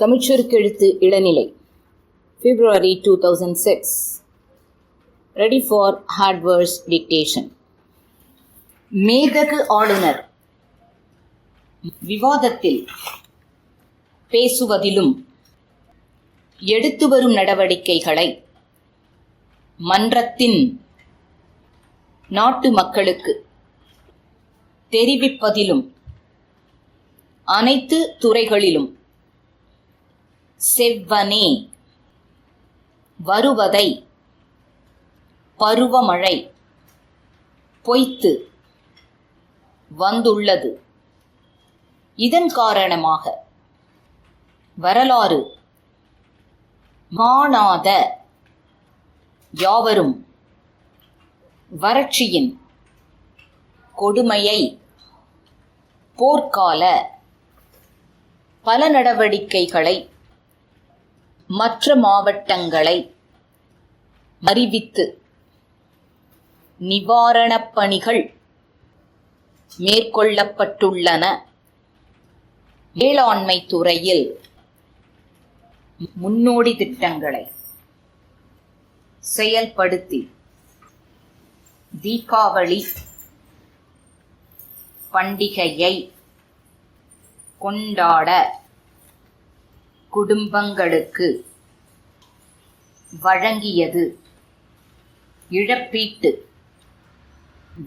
தமிழ்ச்சுருக்கெழுத்து இளநிலை. February two thousand six ready for hardwares dictation மேதகு ஆளுநர் விவாதத்தில் பேசுவதிலும் எடுத்து வரும் நடவடிக்கைகளை மன்றத்தின் நாட்டு மக்களுக்கு தெரிவிப்பதிலும் அனைத்து துறைகளிலும் செவ்வனே. வருவதை பருவமழை பொய்த்து வந்துள்ளது. இதன் காரணமாக வரலாறு மாணாத யாவரும் வறட்சியின் கொடுமையை போர்க்கால பல நடவடிக்கைகளை மற்ற மாவட்டங்களை அறிவித்து நிவாரணப் பணிகள் மேற்கொள்ளப்பட்டுள்ளன. வேளாண்மை துறையில் முன்னோடி திட்டங்களை செயல்படுத்தி தீபாவளி பண்டிகையை கொண்டாட குடும்பங்களுக்கு வழங்கியது. இழப்பீட்டு.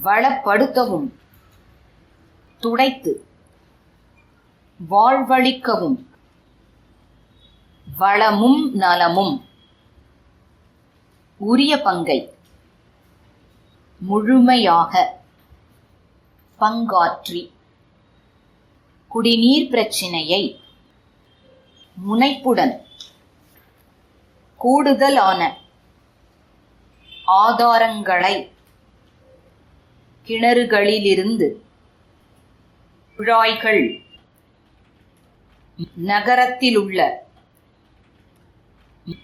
வளப்படுத்தவும். துடைத்து. வாழ்வளிக்கவும். வளமும் நலமும். உரிய பங்கை. முழுமையாக. பங்காற்றி. குடிநீர் பிரச்சினையை முனைப்புடன். கூடுதலான ஆதாரங்களை கிணறுகளிலிருந்து குழாய்கள் நகரத்திலுள்ள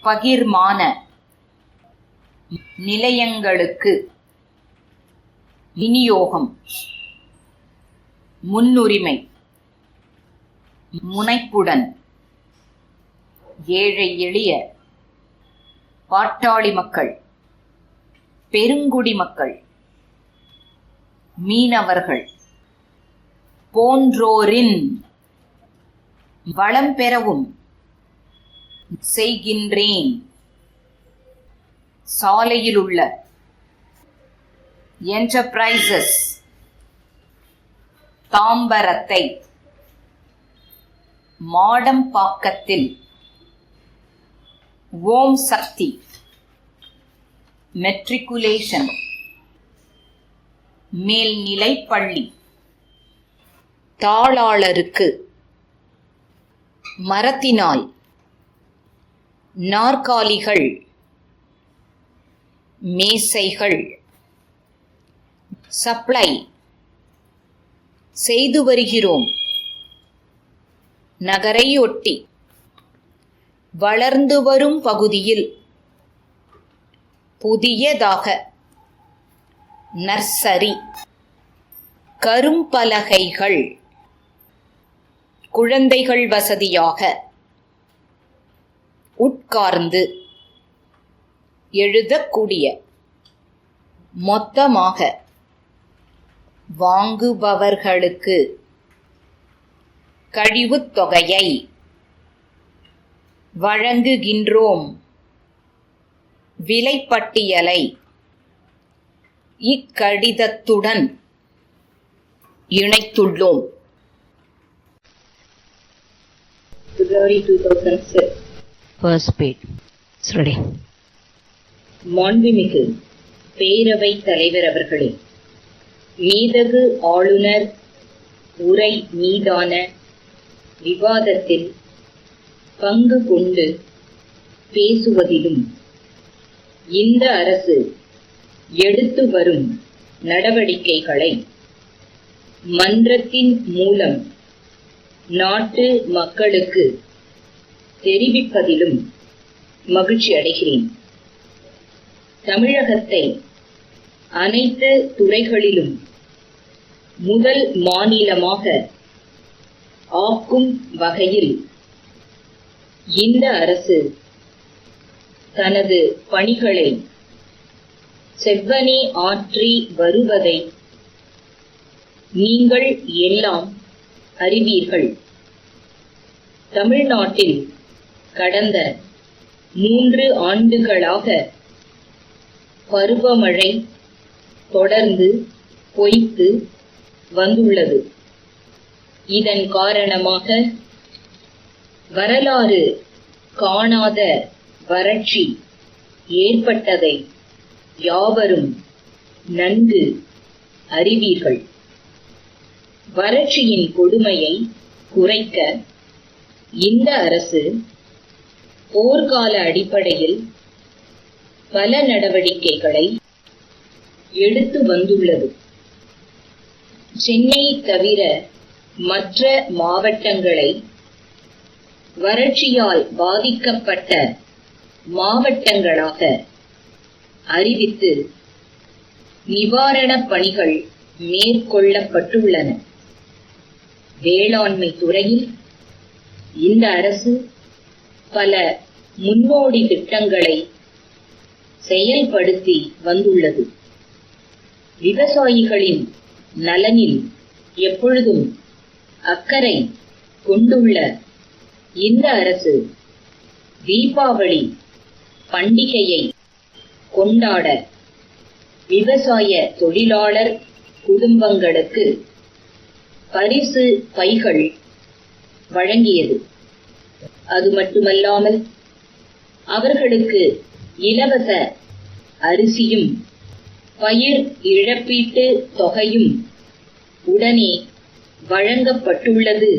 பகிர்மான நிலையங்களுக்கு விநியோகம் முன்னுரிமை முனைப்புடன் ஏழை எளிய பாட்டாளி மக்கள் பெருங்குடி மக்கள் மீனவர்கள் போன்றோரின் வளம் பெறவும் செய்கின்றேன். சாலையில் உள்ள என்டர்பிரைசஸ் தாம்பரத்தை மாடம்பாக்கத்தில் ஓம் சக்தி. மெட்ரிகுலேஷன் மேல்நிலை பள்ளி தாளாளருக்கு. மரத்தினால். நாற்காலிகள். மேசைகள். சப்ளை செய்து வருகிறோம். நகரையொட்டி. வளர்ந்து வரும் பகுதியில். புதியதாக. நர்சரி. கரும்பலகைகள். குழந்தைகள் வசதியாக. உட்கார்ந்து. எழுதக்கூடிய. மொத்தமாக. வாங்குபவர்களுக்கு. கழிவுத் தொகையை. வழங்குகின்றோம் விலைப்பட்டியலை இக்கடிதத்துடன் இணைத்துள்ளோம் February 2006 First page. It's ready. மாண்புமிகு பேரவை தலைவர் அவர்களே மீதகு ஆளுநர் உரை மீதான விவாதத்தில் பங்கு கொண்டு பேசுவதிலும் இந்த அரசு எடுத்து வரும் நடவடிக்கைகளை மன்றத்தின் மூலம் நாட்டு மக்களுக்கு தெரிவிப்பதிலும் மகிழ்ச்சி அடைகிறேன். தமிழகத்தை அனைத்து துறைகளிலும் முதல் மாநிலமாக ஆக்கும் வகையில் இந்த அரசு தனது பணிகளை செவ்வனே ஆற்றி வருவதை நீங்கள் எல்லாம் அறிவீர்கள். தமிழ்நாட்டில் கடந்த மூன்று ஆண்டுகளாக பருவமழை தொடர்ந்து பொய்த்து வந்துள்ளது. இதன் காரணமாக வரலாறு காணாத வறட்சி ஏற்பட்டதை யாவரும் நன்கு அறிவீர்கள். வறட்சியின் கொடுமையை குறைக்க இந்த அரசு போர்க்கால அடிப்படையில் பல நடவடிக்கைகளை எடுத்து வந்துள்ளது. சென்னை தவிர மற்ற மாவட்டங்களை வறட்சியால் பாதிக்கப்பட்ட மாவட்டங்களாக அறிவித்து நிவாரணப் பணிகள் மேற்கொள்ளப்பட்டுள்ளன. வேளாண்மை துறையில் இந்த அரசு பல முன்னோடி திட்டங்களை செயல்படுத்தி வந்துள்ளது. விவசாயிகளின் நலனில் எப்பொழுதும் அக்கறை கொண்டுள்ள இந்த அரசு தீபாவளி பண்டிகையை கொண்டாட விவசாய தொழிலாளர் குடும்பங்களுக்கு பரிசு பைகள் வழங்கியது. அது மட்டுமல்லாமல் அவர்களுக்கு இலவச அரிசியும் பயிர் இழப்பீட்டு தொகையும் உடனே வழங்கப்பட்டுள்ளது.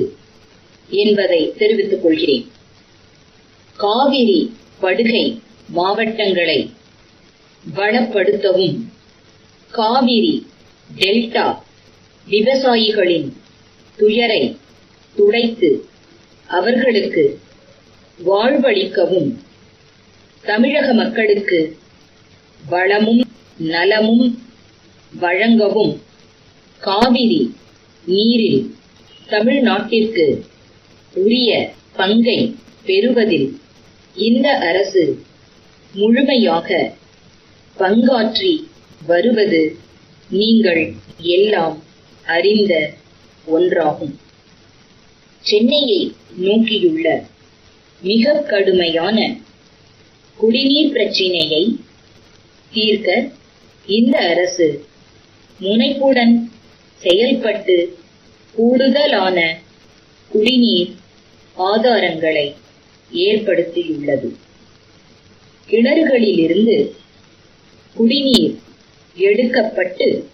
என்பதை தெரிவித்துக் கொள்கிறேன். காவிரி படுகை மாவட்டங்களை வளப்படுத்தவும் காவிரி டெல்டா விவசாயிகளின் துயரை துடைத்து அவர்களுக்கு வாழ்வளிக்கவும். தமிழக மக்களுக்கு வளமும் நலமும் வழங்கவும் காவிரி நீரில் தமிழ்நாட்டிற்கு உரிய பங்கை பெறுவதில் இந்த அரசு முழுமையாக பங்காற்றி வருவது நீங்கள் எல்லாம் அறிந்த ஒன்றாகும். சென்னையை நோக்கியுள்ள மிக கடுமையான குடிநீர் பிரச்சினையை தீர்க்க இந்த அரசு முனைப்புடன் செயல்பட்டு கூடுதலான குடிநீர் ஆதாரங்களை ஏற்படுத்தியுள்ளது. கிணறுகளிலிருந்து குடிநீர் எடுக்கப்பட்டு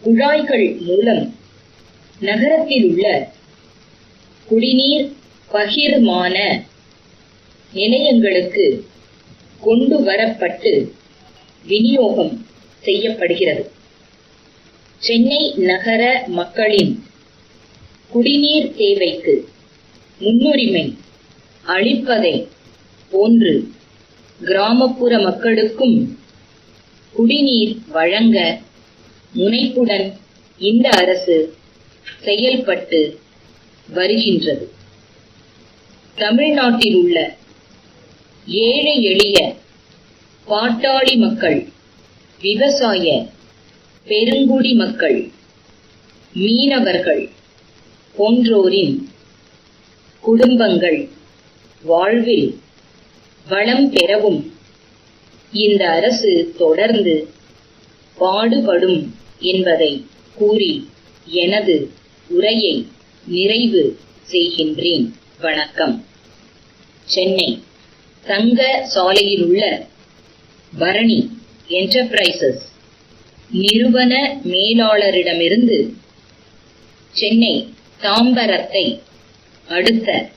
குழாய்கள் மூலம் நகரத்தில் உள்ள குடிநீர் பகிர்மான நிலையங்களுக்கு கொண்டு வரப்பட்டு விநியோகம் செய்யப்படுகிறது. சென்னை நகர மக்களின் குடிநீர் தேவைக்கு முன்னுரிமை அளிப்பதை போன்று கிராமப்புற மக்களுக்கும் குடிநீர் வழங்க முனைப்புடன் இந்த அரசு செயல்பட்டு வருகின்றது. தமிழ்நாட்டில் உள்ள ஏழை எளிய பாட்டாளி மக்கள் விவசாய பெருங்குடி மக்கள் மீனவர்கள் போன்றோரின் குடும்பங்கள். வாழ்வில் வளம் பெறவும் இந்த அரசு தொடர்ந்து பாடுபடும் என்பதை கூறி எனது உரையை நிறைவு செய்கின்றேன். வணக்கம். சென்னை தங்க சாலையில் உள்ள பரணி என்டர்பிரைசஸ் நிறுவன மேலாளரிடமிருந்து சென்னை தாம்பரத்தை அடுத்த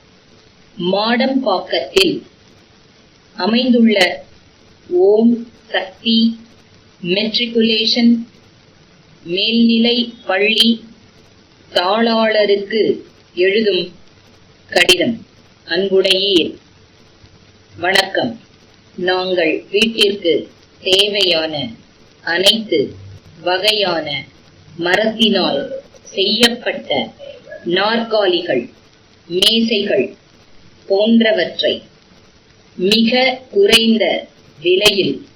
மாடம்பாக்கத்தில் அமைந்துள்ள ஓம் சக்தி மெட்ரிகுலேஷன் மேல்நிலை பள்ளி தாளாளருக்கு எழுதும் கடிதம். அன்புடையீர் வணக்கம். நாங்கள் வீட்டிற்கு தேவையான அனைத்து வகையான மரத்தினால் செய்யப்பட்ட நாற்காலிகள் மேசைகள் போன்றவற்றை மிக குறைந்த விலையில்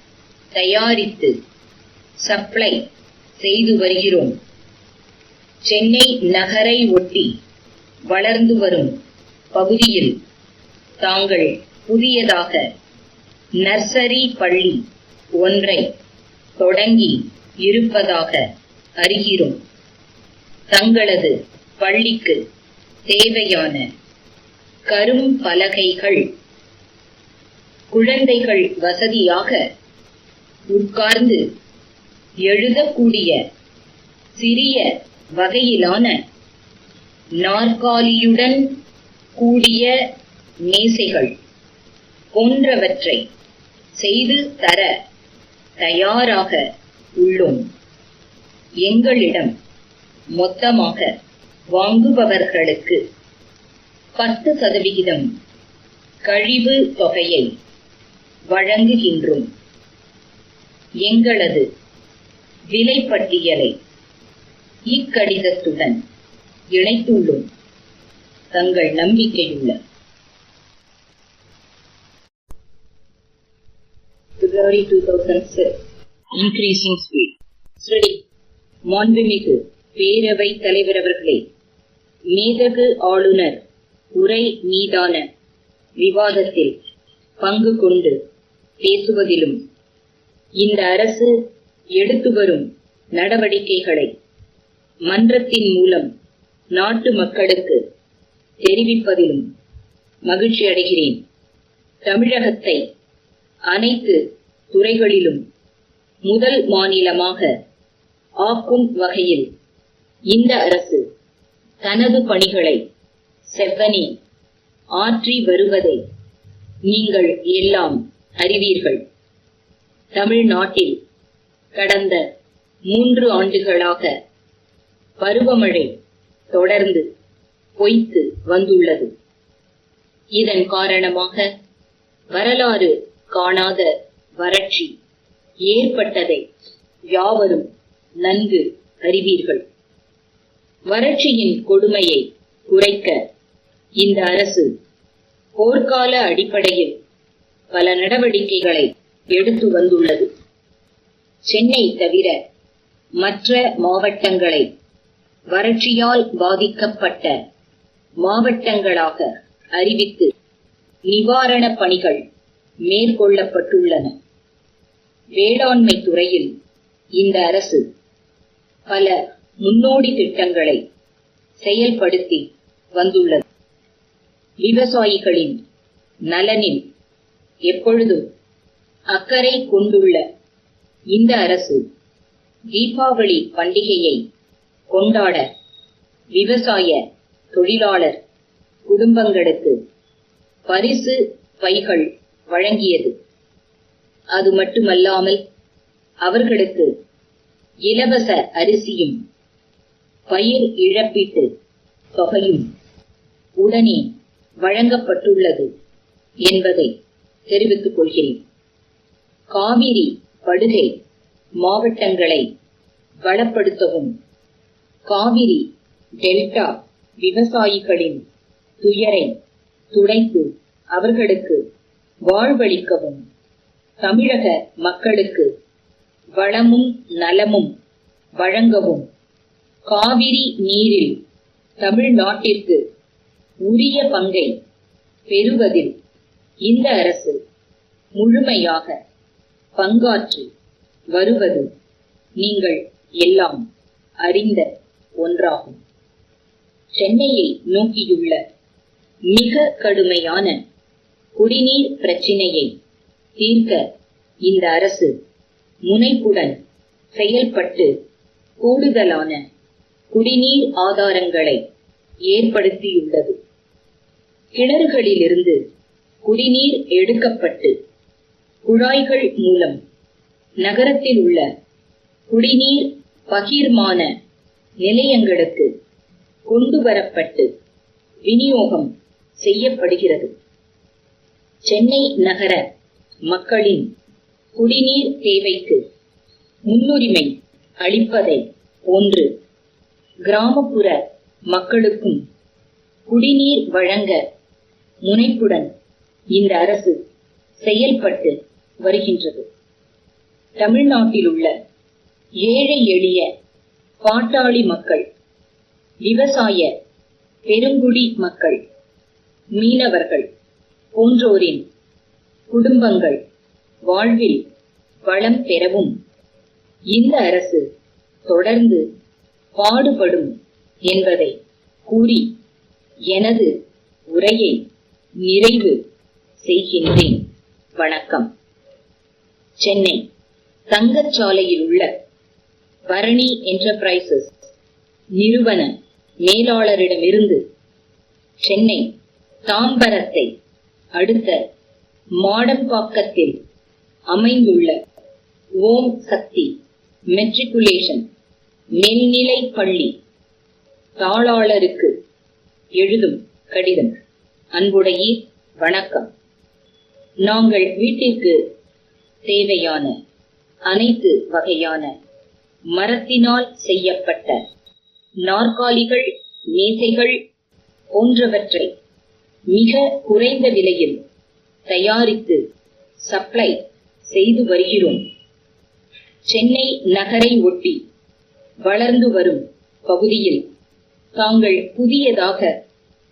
தயாரித்து சப்ளை செய்து வருகிறோம். சென்னை நகரை ஒட்டி வளர்ந்து வரும் பகுதியில் தாங்கள் புதியதாக நர்சரி பள்ளி ஒன்றை தொடங்கி இருப்பதாக அறிகிறோம். தங்களது பள்ளிக்கு தேவையான கரும்பலகைகள் குழந்தைகள் வசதியாக உட்கார்ந்து எழுதக்கூடிய சிறிய வகையிலான நாற்காலியுடன் கூடிய மேசைகள் போன்றவற்றை செய்து தர தயாராக உள்ளோம். எங்களிடம் மொத்தமாக வாங்குபவர்களுக்கு பத்து சதவிகிதம் கழிவு தொகையை வழங்குகின்றோம். எங்களது விலைப்பட்டியலை இக்கடிதத்துடன் இணைத்துள்ளோம். தங்கள் நம்பிக்கையுள்ள February 2006 Increasing Speed. Study மாண்புமிகு பேரவை தலைவர் அவர்களே மேதகு ஆளுநர் உரை மீதான விவாதத்தில் பங்கு கொண்டு பேசுவதிலும் இந்த அரசு எடுத்து வரும் நடவடிக்கைகளை மன்றத்தின் மூலம் நாட்டு மக்களுக்கு தெரிவிப்பதிலும் மகிழ்ச்சி அடைகிறேன். தமிழகத்தை அனைத்து துறைகளிலும் முதல் மாநிலமாக ஆக்கும் வகையில் இந்த அரசு தனது பணிகளை செவ்வனே ஆற்றி வருவதை நீங்கள் எல்லாம் அறிவீர்கள். தமிழ்நாட்டில் கடந்த மூன்று ஆண்டுகளாக பருவமழை தொடர்ந்து பொய்த்து வந்துள்ளது. இதன் காரணமாக வரலாறு காணாத வறட்சி ஏற்பட்டதை யாவரும் நன்கு அறிவீர்கள். வறட்சியின் கொடுமையை குறைக்க இந்த அரசு போர்க்கால அடிப்படையில் பல நடவடிக்கைகளை எடுத்து வந்துள்ளது. சென்னை தவிர மற்ற மாவட்டங்களை வறட்சியால் பாதிக்கப்பட்ட மாவட்டங்களாக அறிவித்து நிவாரணப் பணிகள் மேற்கொள்ளப்பட்டுள்ளன. வேளாண்மை துறையில் இந்த அரசு பல முன்னோடி திட்டங்களை செயல்படுத்தி வந்துள்ளது. விவசாயிகளின் நலனில் எப்பொழுதும் அக்கறை கொண்டுள்ள இந்த அரசு தீபாவளி பண்டிகையை கொண்டாட விவசாய தொழிலாளர் குடும்பங்களுக்கு பரிசு பைகள் வழங்கியது. அது மட்டுமல்லாமல் அவர்களுக்கு இலவச அரிசியும் பயிர் இழப்பீட்டு தொகையும் உடனே வழங்கப்பட்டுள்ளது என்பதை தெரிவித்துக் கொள்கிறேன். காவிரி படுகை மாவட்டங்களை வளப்படுத்தவும் காவிரி டெல்டா விவசாயிகளின் துயரை துடைத்து அவர்களுக்கு வாழ்வளிக்கவும். தமிழக மக்களுக்கு வளமும் நலமும் வழங்கவும் காவிரி நீரில் தமிழ்நாட்டிற்கு உரிய பங்கை பெறுவதில் இந்த அரசு முழுமையாக பங்காற்றி வருவது நீங்கள் எல்லாம் அறிந்த ஒன்றாகும். சென்னையை நோக்கியுள்ள மிக கடுமையான குடிநீர் பிரச்சினையை தீர்க்க இந்த அரசு முனைப்புடன் செயல்பட்டு கூடுதலான குடிநீர் ஆதாரங்களை ஏற்படுத்தியுள்ளது. கிணறுகளிலிருந்து குடிநீர் எடுக்கப்பட்டு குழாய்கள் மூலம் நகரத்தில் உள்ள குடிநீர் பகிர்மான நிலையங்களுக்கு கொண்டு வரப்பட்டு விநியோகம் செய்யப்படுகிறது. சென்னை நகர மக்களின் குடிநீர் தேவைக்கு முன்னுரிமை அளிப்பதை ஒன்று கிராமப்புற மக்களுக்கும் குடிநீர் வழங்க முனைப்புடன் இந்த அரசு செயல்பட்டு வருகின்றது. தமிழ்நாட்டில் உள்ள ஏழை எளிய பாட்டாளி மக்கள் விவசாய பெருங்குடி மக்கள் மீனவர்கள் போன்றோரின் குடும்பங்கள் வாழ்வில் வளம் பெறவும் இந்த அரசு தொடர்ந்து பாடுபடும் என்பதை கூறி எனது உரையை நிறைவு செய்கின்றேன். வணக்கம். சென்னை தங்கச்சாலையில் உள்ள பரணி என்டர்பிரைசஸ் நிறுவன மேலாளரிடமிருந்து சென்னை தாம்பரத்தை அடுத்த மாடம்பாக்கத்தில் அமைந்துள்ள ஓம் சக்தி மெட்ரிகுலேஷன் மேல்நிலை பள்ளி. தாளாளருக்கு எழுதும் கடிதம். அன்புடைய வணக்கம். நாங்கள் வீட்டிற்கு தேவையான அனைத்து வகையான மரத்தினால் செய்யப்பட்ட நாற்காலிகள் மேசைகள் போன்றவற்றை மிக குறைந்த விலையில் தயாரித்து சப்ளை செய்து வருகிறோம். சென்னை நகரை ஒட்டி வளர்ந்து வரும் பகுதியில் தாங்கள் புதியதாக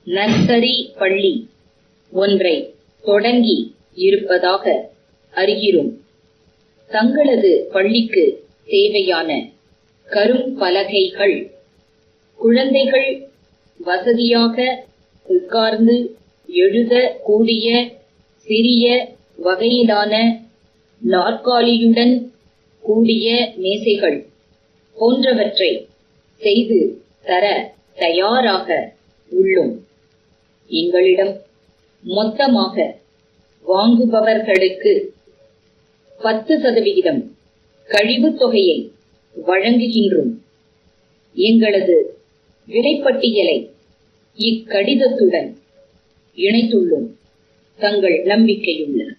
நர்சரி பள்ளி ஒன்றை தொடங்கி இருப்பதாக அறிகிறோம். தங்களது பள்ளிக்கு தேவையான கரும்பலகைகள் குழந்தைகள் வசதியாக உட்கார்ந்து எழுத கூடிய சிறிய வகையிலான நாற்காலியுடன் கூடிய மேசைகள். போன்றவற்றை செய்து தர தயாராக உள்ளோம். எங்களிடம் மொத்தமாக வாங்குபவர்களுக்கு பத்து சதவிகிதம் கழிவுத் தொகையை வழங்குகின்றோம். எங்களது விலைப்பட்டியலை இக்கடிதத்துடன் இணைத்துள்ளோம். தங்கள் நம்பிக்கையுள்ள